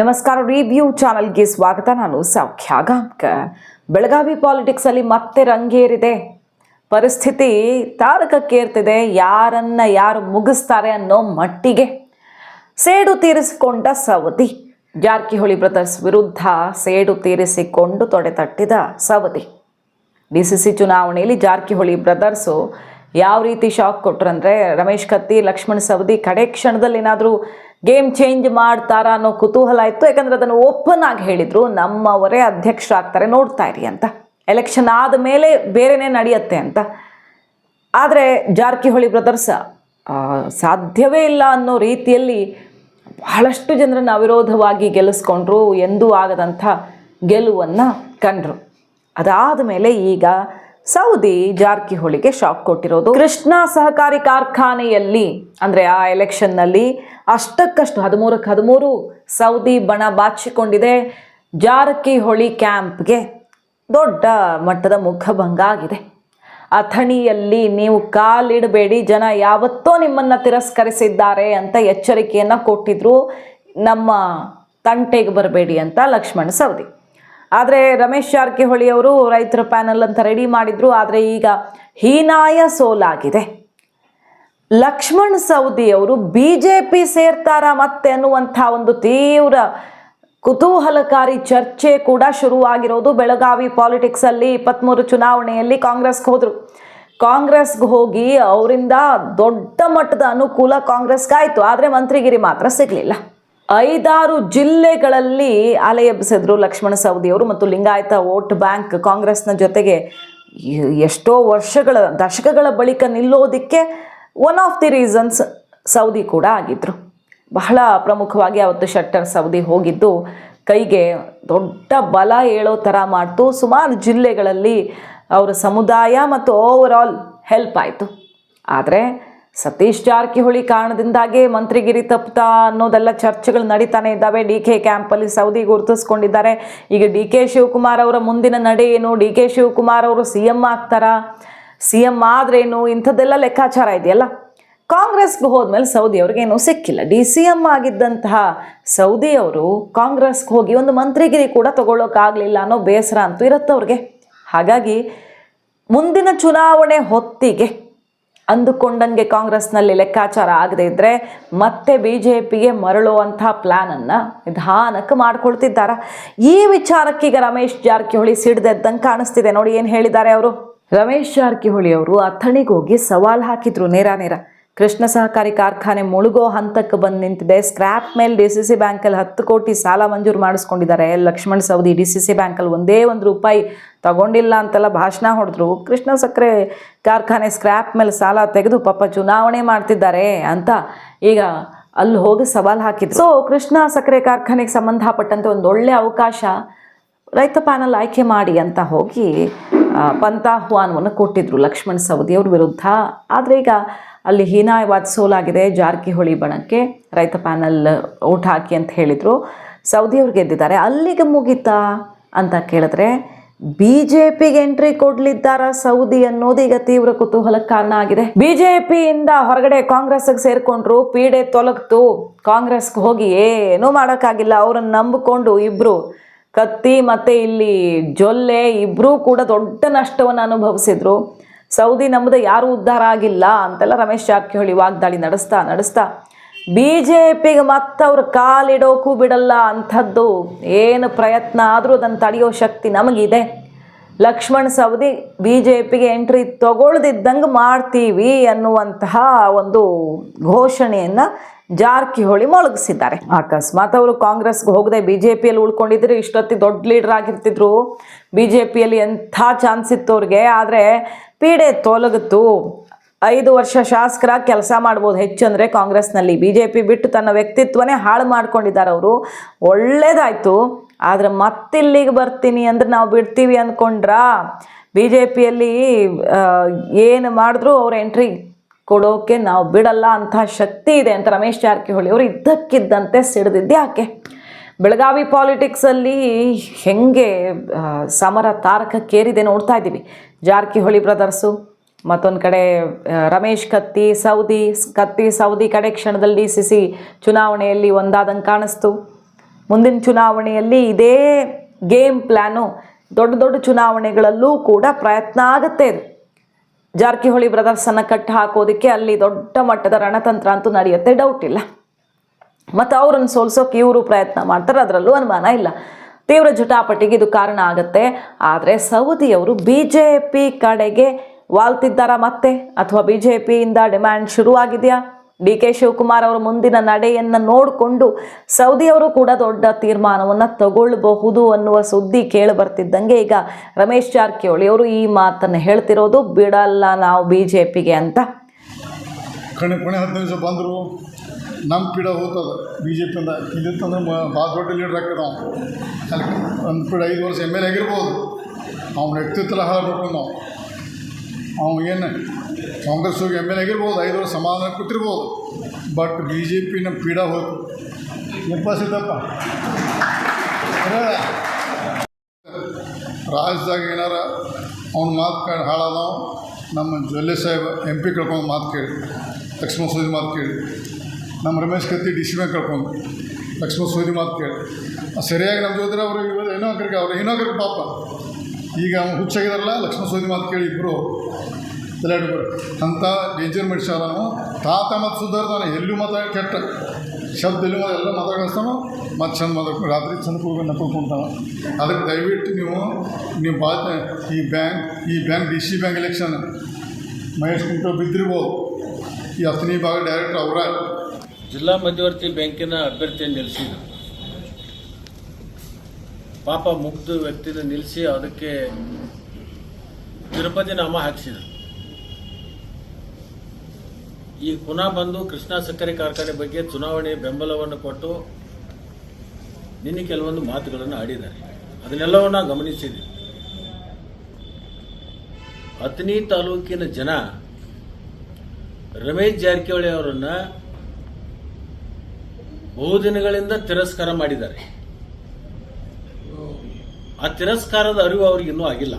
ನಮಸ್ಕಾರ ರಿವ್ಯೂ ಚಾನಲ್ಗೆ ಸ್ವಾಗತ. ನಾನು ಸೌಖ್ಯ ಗಾಂವ್ಕರ್ ಬೆಳಗಾವಿ ಪಾಲಿಟಿಕ್ಸ್ ಅಲ್ಲಿ ಮತ್ತೆ ರಂಗೇರಿದೆ. ಪರಿಸ್ಥಿತಿ ತಾರಕಕ್ಕೇರ್ತಿದೆ. ಯಾರನ್ನ ಯಾರು ಮುಗಿಸ್ತಾರೆ ಅನ್ನೋ ಮಟ್ಟಿಗೆ ಸೇಡು ತೀರಿಸಿಕೊಂಡ ಸವದಿ. ಜಾರಕಿಹೊಳಿ ಬ್ರದರ್ಸ್ ವಿರುದ್ಧ ಸೇಡು ತೀರಿಸಿಕೊಂಡು ತೊಡೆತಟ್ಟಿದ ಸವದಿ. ಡಿ ಸಿ ಸಿ ಚುನಾವಣೆಯಲ್ಲಿ ಜಾರಕಿಹೊಳಿ ಬ್ರದರ್ಸು ಯಾವ ರೀತಿ ಶಾಕ್ ಕೊಟ್ರಂದ್ರೆ ರಮೇಶ್ ಕತ್ತಿ, ಲಕ್ಷ್ಮಣ್ ಸವದಿ ಕಡೆ ಕ್ಷಣದಲ್ಲಿ ಏನಾದರೂ ಗೇಮ್ ಚೇಂಜ್ ಮಾಡ್ತಾರಾ ಅನ್ನೋ ಕುತೂಹಲ ಇತ್ತು. ಯಾಕಂದರೆ ಅದನ್ನು ಓಪನ್ ಆಗಿ ಹೇಳಿದರು. ನಮ್ಮವರೇ ಅಧ್ಯಕ್ಷರಾಗ್ತಾರೆ. ನೋಡ್ತಾ ಇರಿ ಅಂತ. ಎಲೆಕ್ಷನ್ ಆದ ಮೇಲೆ ಬೇರೆನೇ ನಡೆಯುತ್ತೆ ಅಂತ. ಆದರೆ ಜಾರಕಿಹೊಳಿ ಬ್ರದರ್ಸ್ ಸಾಧ್ಯವೇ ಇಲ್ಲ ಅನ್ನೋ ರೀತಿಯಲ್ಲಿ ಬಹಳಷ್ಟು ಜನರನ್ನು ಅವಿರೋಧವಾಗಿ ಗೆಲ್ಲಿಸ್ಕೊಂಡ್ರು ಎಂದೂ ಆಗದಂಥ ಗೆಲುವನ್ನು ಕಂಡ್ರು. ಅದಾದ ಮೇಲೆ ಈಗ ಸೌದಿ ಜಾರಕಿಹೊಳಿಗೆ ಶಾಕ್ ಕೊಟ್ಟಿರೋದು. ಕೃಷ್ಣ ಸಹಕಾರಿ ಕಾರ್ಖಾನೆಯಲ್ಲಿ, ಅಂದರೆ ಆ ಎಲೆಕ್ಷನ್ನಲ್ಲಿ ಅಷ್ಟಕ್ಕಷ್ಟು ಹದಿಮೂರಕ್ಕೆ ಹದಿಮೂರು ಸೌದಿ ಬಣ ಬಾಚಿಕೊಂಡಿದೆ. ಜಾರಕಿಹೊಳಿ ಕ್ಯಾಂಪ್ಗೆ ದೊಡ್ಡ ಮಟ್ಟದ ಮುಖಭಂಗ ಆಗಿದೆ ಅಥಣಿಯಲ್ಲಿ ನೀವು ಕಾಲಿಡಬೇಡಿ, ಜನ ಯಾವತ್ತೋ ನಿಮ್ಮನ್ನು ತಿರಸ್ಕರಿಸಿದ್ದಾರೆ ಅಂತ ಎಚ್ಚರಿಕೆಯನ್ನು ಕೊಟ್ಟಿದ್ರು. ನಮ್ಮ ತಂಟೆಗೆ ಬರಬೇಡಿ ಅಂತ ಲಕ್ಷ್ಮಣ ಸವದಿ ಆದರೆ ರಮೇಶ್ ಜಾರಕಿಹೊಳಿ ಅವರು ರೈತರ ಪ್ಯಾನಲ್ ಅಂತ ರೆಡಿ ಮಾಡಿದ್ರು, ಆದರೆ ಈಗ ಹೀನಾಯ ಸೋಲಾಗಿದೆ. ಲಕ್ಷ್ಮಣ್ ಸೌದಿ ಅವರು ಬಿ ಜೆ ಪಿ ಸೇರ್ತಾರ ಮತ್ತೆ ಅನ್ನುವಂಥ ಒಂದು ತೀವ್ರ ಕುತೂಹಲಕಾರಿ ಚರ್ಚೆ ಕೂಡ ಶುರುವಾಗಿರೋದು. ಬೆಳಗಾವಿ ಪಾಲಿಟಿಕ್ಸಲ್ಲಿ ಇಪ್ಪತ್ತ್ಮೂರು ಚುನಾವಣೆಯಲ್ಲಿ ಕಾಂಗ್ರೆಸ್ಗೆ ಹೋದರು. ಕಾಂಗ್ರೆಸ್ಗೆ ಹೋಗಿ ಅವರಿಂದ ದೊಡ್ಡ ಮಟ್ಟದ ಅನುಕೂಲ ಕಾಂಗ್ರೆಸ್ಗಾಯಿತು ಆದರೆ ಮಂತ್ರಿಗಿರಿ ಮಾತ್ರ ಸಿಗಲಿಲ್ಲ. ಐದಾರು ಜಿಲ್ಲೆಗಳಲ್ಲಿ ಆಲಯ ಎಬ್ಬಿಸಿದ್ರು ಲಕ್ಷ್ಮಣ ಸವದಿಯವರು ಮತ್ತು ಲಿಂಗಾಯತ ವೋಟ್ ಬ್ಯಾಂಕ್ ಕಾಂಗ್ರೆಸ್ನ ಜೊತೆಗೆ ಎಷ್ಟೋ ವರ್ಷಗಳ ದಶಕಗಳ ಬಳಿಕ ನಿಲ್ಲೋದಕ್ಕೆ one of the reasons Savadi ಕೂಡ ಆಗಿದ್ರು. ಬಹಳ ಪ್ರಮುಖವಾಗಿ ಅವತ್ತು ಶಟ್ಟರ್ ಸೌದಿ ಹೋಗಿದ್ದು, ಕೈಗೆ ದೊಡ್ಡ ಬಲ ಹೇಳೋ ಥರ ಮಾಡ್ತು. ಸುಮಾರು ಜಿಲ್ಲೆಗಳಲ್ಲಿ ಅವರ ಸಮುದಾಯ ಮತ್ತು ಓವರ್ ಹೆಲ್ಪ್ ಆಯಿತು. ಆದರೆ ಸತೀಶ್ ಜಾರಕಿಹೊಳಿ ಕಾರಣದಿಂದಾಗಿ ಮಂತ್ರಿಗಿರಿ ತಪ್ತಾ ಅನ್ನೋದೆಲ್ಲ ಚರ್ಚೆಗಳು ನಡೀತಾನೆ ಇದ್ದಾವೆ. ಡಿ ಕೆ ಕ್ಯಾಂಪಲ್ಲಿ ಸೌದಿ ಗುರುತಿಸ್ಕೊಂಡಿದ್ದಾರೆ. ಈಗ ಡಿ ಕೆ ಶಿವಕುಮಾರ್ ಅವರ ಮುಂದಿನ ನಡೆ ಏನು? ಡಿ ಕೆ ಶಿವಕುಮಾರ್ ಅವರು ಸಿ ಎಂ ಆಗ್ತಾರಾ? ಸಿ ಎಂ ಆದ್ರೇನು? ಇಂಥದ್ದೆಲ್ಲ ಲೆಕ್ಕಾಚಾರ ಇದೆಯಲ್ಲ? ಕಾಂಗ್ರೆಸ್ಗೆ ಹೋದ್ಮೇಲೆ ಸೌದಿ ಅವ್ರಿಗೇನು ಸಿಕ್ಕಿಲ್ಲ. ಡಿ ಸಿ ಎಂ ಆಗಿದ್ದಂತಹ ಸೌದಿ ಅವರು ಕಾಂಗ್ರೆಸ್ಗೆ ಹೋಗಿ ಒಂದು ಮಂತ್ರಿಗಿರಿ ಕೂಡ ತಗೊಳ್ಳೋಕ್ಕಾಗಲಿಲ್ಲ ಅನ್ನೋ ಬೇಸರ ಅಂತೂ ಇರುತ್ತೆ ಅವ್ರಿಗೆ. ಹಾಗಾಗಿ ಮುಂದಿನ ಚುನಾವಣೆ ಹೊತ್ತಿಗೆ ಅಂದುಕೊಂಡಂಗೆ ಕಾಂಗ್ರೆಸ್ನಲ್ಲಿ ಲೆಕ್ಕಾಚಾರ ಆಗದೇ ಇದ್ದರೆ ಮತ್ತೆ ಬಿ ಜೆ ಪಿಗೆ ಮರಳುವಂಥ ಪ್ಲ್ಯಾನನ್ನು ನಿಧಾನಕ್ಕೆ ಮಾಡ್ಕೊಳ್ತಿದ್ದಾರೆ? ಈ ವಿಚಾರಕ್ಕೀಗ ರಮೇಶ್ ಜಾರಕಿಹೊಳಿ ಸಿಡ್ದೆದ್ದಂಗೆ ಕಾಣಿಸ್ತಿದೆ. ನೋಡಿ ಏನು ಹೇಳಿದ್ದಾರೆ ಅವರು. ರಮೇಶ್ ಜಾರಕಿಹೊಳಿ ಅವರು ಅಥಣಿಗೋಗಿ ಸವಾಲು ಹಾಕಿದ್ರು ನೇರ ನೇರ. ಕೃಷ್ಣ ಸಹಕಾರಿ ಕಾರ್ಖಾನೆ ಮುಳುಗೋ ಹಂತಕ್ಕೆ ಬಂದು ನಿಂತಿದೆ. ಸ್ಕ್ರ್ಯಾಪ್ ಮೇಲೆ ಡಿ ಸಿ ಸಿ ಬ್ಯಾಂಕಲ್ಲಿ ಹತ್ತು ಕೋಟಿ ಸಾಲ ಮಂಜೂರು ಮಾಡಿಸ್ಕೊಂಡಿದ್ದಾರೆ. Laxman Savadi D C C ಬ್ಯಾಂಕಲ್ಲಿ ಒಂದೇ ಒಂದು ರೂಪಾಯಿ ತಗೊಂಡಿಲ್ಲ ಅಂತೆಲ್ಲ ಭಾಷಣ ಹೊಡೆದ್ರು. ಕೃಷ್ಣ ಸಕ್ಕರೆ ಕಾರ್ಖಾನೆ ಸ್ಕ್ರ್ಯಾಪ್ ಮೇಲೆ ಸಾಲ ತೆಗೆದು ಪಾಪ ಚುನಾವಣೆ ಮಾಡ್ತಿದ್ದಾರೆ ಅಂತ ಈಗ ಅಲ್ಲಿ ಹೋಗಿ ಸವಾಲು ಹಾಕಿದ್ರು. ಸೊ ಕೃಷ್ಣ ಸಕ್ಕರೆ ಕಾರ್ಖಾನೆಗೆ ಸಂಬಂಧಪಟ್ಟಂತೆ ಒಂದು ಒಳ್ಳೆ ಅವಕಾಶ ರೈತ ಪ್ಯಾನಲ್ ಆಯ್ಕೆ ಮಾಡಿ ಅಂತ ಹೋಗಿ ಪಂತಾಹ್ವಾನವನ್ನು ಕೊಟ್ಟಿದ್ರು ಲಕ್ಷ್ಮಣ್ ಸವದಿಯವ್ರ ವಿರುದ್ಧ. ಆದರೆ ಈಗ ಅಲ್ಲಿ ಹೀನಾಯವಾದ ಸೋಲಾಗಿದೆ, ಜಾರಕಿಹೊಳಿ ಬಣಕ್ಕೆ ರೈತ ಪ್ಯಾನಲ್ ಊಟ ಹಾಕಿ ಅಂತ ಹೇಳಿದರು. ಸೌದಿಯವ್ರು ಗೆದ್ದಿದ್ದಾರೆ. ಅಲ್ಲಿಗೆ ಮುಗೀತಾ ಅಂತ ಕೇಳಿದ್ರೆ ಬಿ ಜೆ ಪಿಗೆ ಎಂಟ್ರಿ ಕೊಡ್ಲಿದ್ದಾರ ಸೌದಿ ಅನ್ನೋದು ಈಗ ತೀವ್ರ ಕುತೂಹಲಕ್ಕೆ ಕಾರಣ ಆಗಿದೆ ಬಿಜೆಪಿಯಿಂದ ಹೊರಗಡೆ ಕಾಂಗ್ರೆಸ್ಗೆ ಸೇರ್ಕೊಂಡ್ರು, ಪೀಡೆ ತೊಲಗ್ತು. ಕಾಂಗ್ರೆಸ್ಗೆ ಹೋಗಿ ಏನೂ ಮಾಡೋಕ್ಕಾಗಿಲ್ಲ. ಅವ್ರನ್ನ ನಂಬಿಕೊಂಡು ಇಬ್ರು ಕತ್ತಿ ಮತ್ತೆ ಇಲ್ಲಿ ಜೊಲ್ಲೆ ಇಬ್ಬರೂ ಕೂಡ ದೊಡ್ಡ ನಷ್ಟವನ್ನು ಅನುಭವಿಸಿದ್ರು. ಸೌದಿ ನಮ್ಮದು ಯಾರೂ ಉದ್ಧಾರ ಆಗಿಲ್ಲ ಅಂತೆಲ್ಲ ರಮೇಶ್ ಜಾರಕಿಹೊಳಿ ವಾಗ್ದಾಳಿ ನಡೆಸ್ತಾ ನಡೆಸ್ತಾ ಬಿ ಜೆ ಪಿಗೆ ಮತ್ತವ್ರು ಕಾಲಿಡೋಕ್ಕೂ ಬಿಡಲ್ಲ ಅಂಥದ್ದು ಏನು ಪ್ರಯತ್ನ ಆದರೂ ಅದನ್ನು ತಡೆಯೋ ಶಕ್ತಿ ನಮಗಿದೆ. ಲಕ್ಷ್ಮಣ್ ಸವದಿ ಬಿ ಜೆ ಪಿಗೆ ಎಂಟ್ರಿ ತಗೊಳ್ದಿದ್ದಂಗೆ ಮಾಡ್ತೀವಿ ಅನ್ನುವಂತಹ ಒಂದು ಘೋಷಣೆಯನ್ನು ಜಾರಕಿಹೊಳಿ ಮೊಳಗಿಸಿದ್ದಾರೆ. ಅಕಸ್ಮಾತ್ ಅವರು ಕಾಂಗ್ರೆಸ್ಗೆ ಹೋಗದೆ ಬಿ ಜೆ ಪಿಯಲ್ಲಿ ಉಳ್ಕೊಂಡಿದ್ರು, ಇಷ್ಟೊತ್ತಿ ದೊಡ್ಡ ಲೀಡರ್ ಆಗಿರ್ತಿದ್ರು ಬಿ ಜೆ ಪಿಯಲ್ಲಿ ಎಂಥ ಚಾನ್ಸ್ ಇತ್ತು ಅವ್ರಿಗೆ? ಆದರೆ ಪೀಡೆ ತೊಲಗಿತು. ಐದು ವರ್ಷ ಶಾಸಕರ ಕೆಲಸ ಮಾಡ್ಬೋದು ಹೆಚ್ಚು ಅಂದರೆ ಕಾಂಗ್ರೆಸ್ನಲ್ಲಿ. ಬಿ ಜೆ ಪಿ ಬಿಟ್ಟು ತನ್ನ ವ್ಯಕ್ತಿತ್ವನೇ ಹಾಳು ಮಾಡ್ಕೊಂಡಿದ್ದಾರೆ ಅವರು. ಒಳ್ಳೇದಾಯಿತು. ಆದರೆ ಮತ್ತಿಲ್ಲಿಗೆ ಬರ್ತೀನಿ ಅಂದ್ರೆ ನಾವು ಬಿಡ್ತೀವಿ ಅಂದ್ಕೊಂಡ್ರಾ ಬಿ ಜೆ ಪಿಯಲ್ಲಿ ಏನು ಮಾಡಿದ್ರು ಅವ್ರ ಎಂಟ್ರಿ ಕೊಡೋಕೆ ನಾವು ಬಿಡಲ್ಲ ಅಂತಹ ಶಕ್ತಿ ಇದೆ ಅಂತ ರಮೇಶ್ ಜಾರಕಿಹೊಳಿ ಅವರು ಇದ್ದಕ್ಕಿದ್ದಂತೆ ಸಿಡಿದಿದ್ದೆ ಯಾಕೆ? ಬೆಳಗಾವಿ ಪಾಲಿಟಿಕ್ಸಲ್ಲಿ ಹೆಂಗೆ ಸಮರ ತಾರಕಕ್ಕೇರಿದೆ ನೋಡ್ತಾ ಇದ್ದೀವಿ. ಜಾರಕಿಹೊಳಿ ಬ್ರದರ್ಸು ಮತ್ತೊಂದು ಕಡೆ ರಮೇಶ್ ಕತ್ತಿ, ಸೌದಿ ಕತ್ತಿ ಸೌದಿ ಕಡೆ ಕ್ಷಣದಲ್ಲಿ ಸಿ ಚುನಾವಣೆಯಲ್ಲಿ ಒಂದಾದಂಗೆ ಕಾಣಿಸ್ತು. ಮುಂದಿನ ಚುನಾವಣೆಯಲ್ಲಿ ಇದೇ ಗೇಮ್ ಪ್ಲ್ಯಾನು ದೊಡ್ಡ ದೊಡ್ಡ ಚುನಾವಣೆಗಳಲ್ಲೂ ಕೂಡ ಪ್ರಯತ್ನ ಆಗುತ್ತೆ ಇದು. ಜಾರಕಿಹೊಳಿ ಬ್ರದರ್ಸನ್ನು ಕಟ್ಟಿ ಹಾಕೋದಕ್ಕೆ ಅಲ್ಲಿ ದೊಡ್ಡ ಮಟ್ಟದ ರಣತಂತ್ರ ಅಂತೂ ನಡೆಯುತ್ತೆ ಡೌಟ್ ಇಲ್ಲ. ಮತ್ತು ಅವ್ರನ್ನ ಸೋಲ್ಸೋಕೆ ಇವರು ಪ್ರಯತ್ನ ಮಾಡ್ತಾರೆ, ಅದರಲ್ಲೂ ಅನುಮಾನ ಇಲ್ಲ. ತೀವ್ರ ಜಟಾಪಟಿಗೆ ಇದು ಕಾರಣ ಆಗುತ್ತೆ. ಆದರೆ ಸೌದಿಯವರು ಬಿ ಜೆ ಪಿ ಕಡೆಗೆ ವಾಲ್ತಿದ್ದಾರಾ ಮತ್ತೆ? ಅಥವಾ ಬಿ ಜೆ ಪಿಯಿಂದ ಡಿಮ್ಯಾಂಡ್ ಶುರುವಾಗಿದೆಯಾ? ಡಿ ಕೆ ಶಿವಕುಮಾರ್ ಅವರ ಮುಂದಿನ ನಡೆಯನ್ನು ನೋಡಿಕೊಂಡು ಸೌದಿಯವರು ಕೂಡ ದೊಡ್ಡ ತೀರ್ಮಾನವನ್ನು ತಗೊಳ್ಬಹುದು ಅನ್ನುವ ಸುದ್ದಿ ಕೇಳಿ ಬರ್ತಿದ್ದಂಗೆ ಈಗ ರಮೇಶ್ ಜಾರಕಿಹೊಳಿ ಅವರು ಈ ಮಾತನ್ನು ಹೇಳ್ತಿರೋದು ಬಿಡಲ್ಲ ನಾವು ಬಿ ಜೆ ಪಿಗೆ ಅಂತ. ಕಣೆ, ಕೊನೆ ಹತ್ತು ದಿವಸ ಬಂದರು ನಮ್ಮ ಪೀಡ ಹೋಗ್ತದೆ. ಬಿ ಜೆ ಪಿಯಿಂದ ಲೀಡ್ರ್ ಆಗ್ತದೆ ನಾವು ಒಂದು ಪೀಡ ಐದು ವರ್ಷ ಎಂ ಎಲ್ ಎ ಆಗಿರ್ಬೋದು. ಅವ್ನ ವ್ಯಕ್ತಿತ್ವ ನಾವು ಏನು ಕಾಂಗ್ರೆಸ್ ಹೋಗಿ ಎಂ ಎಲ್ ಆಗಿರ್ಬೋದು, ಐದು ವರ್ಷ ಸಮಾಧಾನ ಕೂತಿರ್ಬೋದು ಬಟ್ ಬಿ ಜೆ ಪಿನ ಪೀಡ ಹೋಯ್ತು. ಎಪ್ಪ ಸಿದ್ದಪ್ಪ. ರಾಜ್ಯದಾಗ ಏನಾರ ಅವ್ನ ಮಾತು ಕೇಳಿ ಹಾಳಾದ ನಮ್ಮ ಜೊಲ್ಲೆ ಸಾಹೇಬ್ ಎಂ ಪಿ ಕಳ್ಕೊಂಡು ಮಾತು ಕೇಳಿ, ಲಕ್ಷ್ಮಣ ಸೂದಿ ಮಾತು ಕೇಳಿ, ನಮ್ಮ Ramesh Katti D C bank ಕಳ್ಕೊಂಡು ಲಕ್ಷ್ಮಣ ಸೂದಿ ಮಾತು ಕೇಳಿ. ಸರಿಯಾಗಿ ನಮ್ಮ ಜೊತೆ ಅವರು ಏನೋ ಕರ್ಕ ಅವ್ರು ಏನೋ ಕರಿಗೆ ಪಾಪ. ಈಗ ಹುಚ್ಚಾಗಿದಾರಲ್ಲ, ಲಕ್ಷ್ಮಣ ಸೋದಿ ಮಾತು ಕೇಳಿ ಇಬ್ಬರು ತಲೆಯಾಡ್ಬಿಡು ಅಂಥ ಡೇಂಜರ್ ಮನುಷ್ಯ ತಾತ ಮತ್ತು ಸುಧಾರ್ದಾನೆ ಎಲ್ಲೂ ಮಾತಾಡ, ಕೆಟ್ಟ ಶಬ್ದ ಎಲ್ಲೂ ಎಲ್ಲ ಮಾತಾಡಿಸ್ತಾನೋ ಮತ್ತು ಚಂದ ಮಾತಾಡ್ಕೊಂಡು ರಾತ್ರಿ ಚಂದ ಹೋಗಿ ನಕ್ಕೊಳ್ತಾನೆ ಅದಕ್ಕೆ ದಯವಿಟ್ಟು ನೀವು ನೀವು ಬಾ, ಈ ಬ್ಯಾಂಕ್ ಈ bank D C bank election Mahesh ಕುಂಟು ಬಿದ್ದಿರ್ಬೋದು. ಈ ಹತ್ತನೇ ಭಾಗ ಡೈರೆಕ್ಟರ್ ಅವರ. ಜಿಲ್ಲಾ ಮಧ್ಯವರ್ತಿ ಬ್ಯಾಂಕಿನ ಅಭ್ಯರ್ಥಿಯನ್ನು ನಿಲ್ಲಿಸಿದ್ರು. ಪಾಪ ಮುಗ್ಧ ವ್ಯಕ್ತಿನ ನಿಲ್ಲಿಸಿ ಅದಕ್ಕೆ ತಿರುಪತಿ ನಾಮ ಹಾಕಿಸಿದರು. ಈ ಪುನಃ ಬಂದು ಕೃಷ್ಣ ಸಕ್ಕರೆ ಕಾರ್ಖಾನೆ ಬಗ್ಗೆ ಚುನಾವಣೆ ಬೆಂಬಲವನ್ನು ಕೊಟ್ಟು ನಿನ್ನೆ ಕೆಲವೊಂದು ಮಾತುಗಳನ್ನು ಆಡಿದ್ದಾರೆ. ಅದನ್ನೆಲ್ಲವನ್ನ ಗಮನಿಸಿದೆ. ಅಥಣಿ ತಾಲೂಕಿನ ಜನ ರಮೇಶ್ ಜಾರಕಿಹೊಳಿ ಅವರನ್ನ ಬಹುದಿನಗಳಿಂದ ತಿರಸ್ಕಾರ ಮಾಡಿದ್ದಾರೆ. ಆ ತಿರಸ್ಕಾರದ ಅರಿವು ಅವ್ರಿಗೆ ಇನ್ನೂ ಆಗಿಲ್ಲ.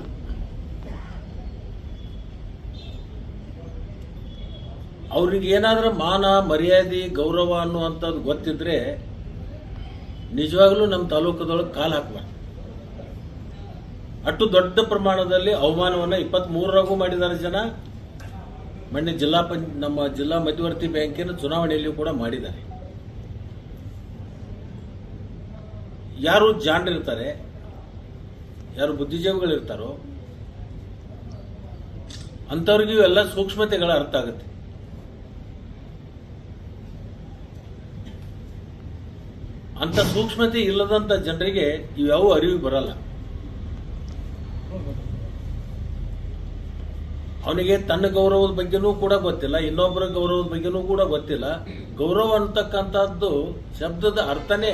ಅವ್ರಿಗೆ ಏನಾದರೂ ಮಾನ, ಮರ್ಯಾದೆ, ಗೌರವ ಅನ್ನುವಂಥದ್ದು ಗೊತ್ತಿದ್ರೆ ನಿಜವಾಗ್ಲೂ ನಮ್ಮ ತಾಲೂಕದೊಳಗೆ ಕಾಲು ಹಾಕಬಾರ್ದು. ಅಷ್ಟು ದೊಡ್ಡ ಪ್ರಮಾಣದಲ್ಲಿ ಅವಮಾನವನ್ನು ಇಪ್ಪತ್ತ್ ಮೂರರಾಗೂ ಮಾಡಿದ್ದಾರೆ ಜನ. ಮೊನ್ನೆ ಜಿಲ್ಲಾ ಪಂಚ, ನಮ್ಮ ಜಿಲ್ಲಾ ಮಧ್ಯವರ್ತಿ ಬ್ಯಾಂಕಿನ ಚುನಾವಣೆಯಲ್ಲಿಯೂ ಕೂಡ ಮಾಡಿದ್ದಾರೆ. ಯಾರು ಜಾಣರಿರ್ತಾರೆ? ಯಾರು ಬುದ್ಧಿಜೀವಿಗಳಿರ್ತಾರೋ ಅಂಥವ್ರಿಗೂ ಎಲ್ಲ ಸೂಕ್ಷ್ಮತೆಗಳ ಅರ್ಥ ಆಗುತ್ತೆ. ಅಂತ ಸೂಕ್ಷ್ಮತೆ ಇಲ್ಲದಂತ ಜನರಿಗೆ ಇವ್ಯಾವ ಅರಿವು ಬರಲ್ಲ. ಅವನಿಗೆ ತನ್ನ ಗೌರವದ ಬಗ್ಗೆನೂ ಕೂಡ ಗೊತ್ತಿಲ್ಲ, ಇನ್ನೊಬ್ಬರ ಗೌರವದ ಬಗ್ಗೆನೂ ಕೂಡ ಗೊತ್ತಿಲ್ಲ. ಗೌರವ ಅಂತಕ್ಕಂಥದ್ದು ಶಬ್ದದ ಅರ್ಥನೇ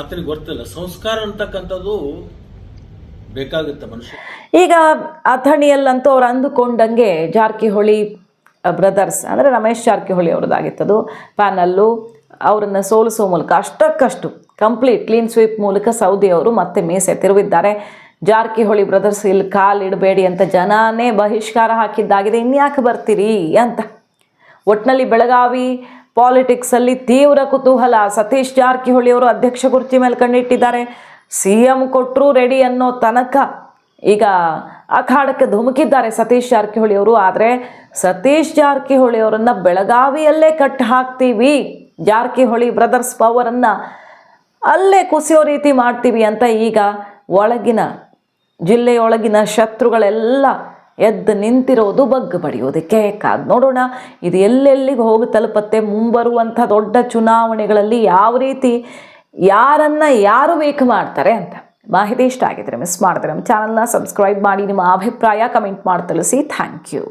ಆತನಿಗೆ ಗೊತ್ತಿಲ್ಲ. ಸಂಸ್ಕಾರ ಅಂತಕ್ಕಂಥದ್ದು ಬೇಕಾಗುತ್ತೆ ಮನುಷ್ಯ. ಈಗ ಅಥಣಿಯಲ್ಲಂತೂ ಅವ್ರು ಅಂದುಕೊಂಡಂಗೆ ಜಾರಕಿಹೊಳಿ ಬ್ರದರ್ಸ್ ಅಂದರೆ ರಮೇಶ್ ಜಾರಕಿಹೊಳಿ ಅವ್ರದ್ದಾಗಿತ್ತದು. ಪ್ಯಾನಲ್ಲು ಅವರನ್ನು ಸೋಲಿಸೋ ಮೂಲಕ, ಅಷ್ಟಕ್ಕಷ್ಟು ಕಂಪ್ಲೀಟ್ ಕ್ಲೀನ್ ಸ್ವೀಪ್ ಮೂಲಕ ಸೌದಿ ಅವರು ಮತ್ತೆ ಮೀಸೆ ತಿರುವಿದ್ದಾರೆ. ಜಾರಕಿಹೊಳಿ ಬ್ರದರ್ಸ್ ಇಲ್ಲಿ ಕಾಲಿಡಬೇಡಿ ಅಂತ ಜನಾನೇ ಬಹಿಷ್ಕಾರ ಹಾಕಿದ್ದಾಗಿದೆ. ಇನ್ಯಾಕೆ ಬರ್ತೀರಿ ಅಂತ. ಒಟ್ನಲ್ಲಿ ಬೆಳಗಾವಿ ಪಾಲಿಟಿಕ್ಸಲ್ಲಿ ತೀವ್ರ ಕುತೂಹಲ. ಸತೀಶ್ ಜಾರಕಿಹೊಳಿ ಅವರು ಅಧ್ಯಕ್ಷ ಕುರ್ಚಿ ಮೇಲೆ ಕಣ್ಣಿಟ್ಟಿದ್ದಾರೆ. ಸಿ ಎಂ ಕೊಟ್ಟರು ರೆಡಿ ಅನ್ನೋ ತನಕ ಈಗ ಅಖಾಡಕ್ಕೆ ಧುಮುಕಿದ್ದಾರೆ ಸತೀಶ್ ಜಾರಕಿಹೊಳಿ ಅವರು. ಆದರೆ ಸತೀಶ್ ಜಾರಕಿಹೊಳಿ ಅವರನ್ನು ಬೆಳಗಾವಿಯಲ್ಲೇ ಕಟ್ ಹಾಕ್ತೀವಿ. ಜಾರಕಿಹೊಳಿ ಬ್ರದರ್ಸ್ ಪವರನ್ನು ಅಲ್ಲೇ ಕುಸಿಯೋ ರೀತಿ ಮಾಡ್ತೀವಿ ಅಂತ ಈಗ ಒಳಗಿನ, ಜಿಲ್ಲೆಯೊಳಗಿನ ಶತ್ರುಗಳೆಲ್ಲ ಎದ್ದು ನಿಂತಿರೋದು ಬಗ್ಗು ಬಡಿಯೋದಕ್ಕೆ ಕಾದ್ ನೋಡೋಣ. ಇದು ಎಲ್ಲೆಲ್ಲಿಗೆ ಹೋಗಿ ತಲುಪತ್ತೆ? ಮುಂಬರುವಂಥ ದೊಡ್ಡ ಚುನಾವಣೆಗಳಲ್ಲಿ ಯಾವ ರೀತಿ ಯಾರನ್ನ ಯಾರು ಬೇಕು ಮಾಡ್ತಾರೆ ಅಂತ ಮಾಹಿತಿ ಇಷ್ಟ ಆಗಿದ್ರೆ ಮಿಸ್ ಮಾಡಿದ್ರೆ ನಮ್ಮ ಚಾನಲ್ನ ಸಬ್ಸ್ಕ್ರೈಬ್ ಮಾಡಿ, ನಿಮ್ಮ ಅಭಿಪ್ರಾಯ ಕಮೆಂಟ್ ಮಾಡಿ ತಿಳಿಸಿ ಥ್ಯಾಂಕ್ ಯು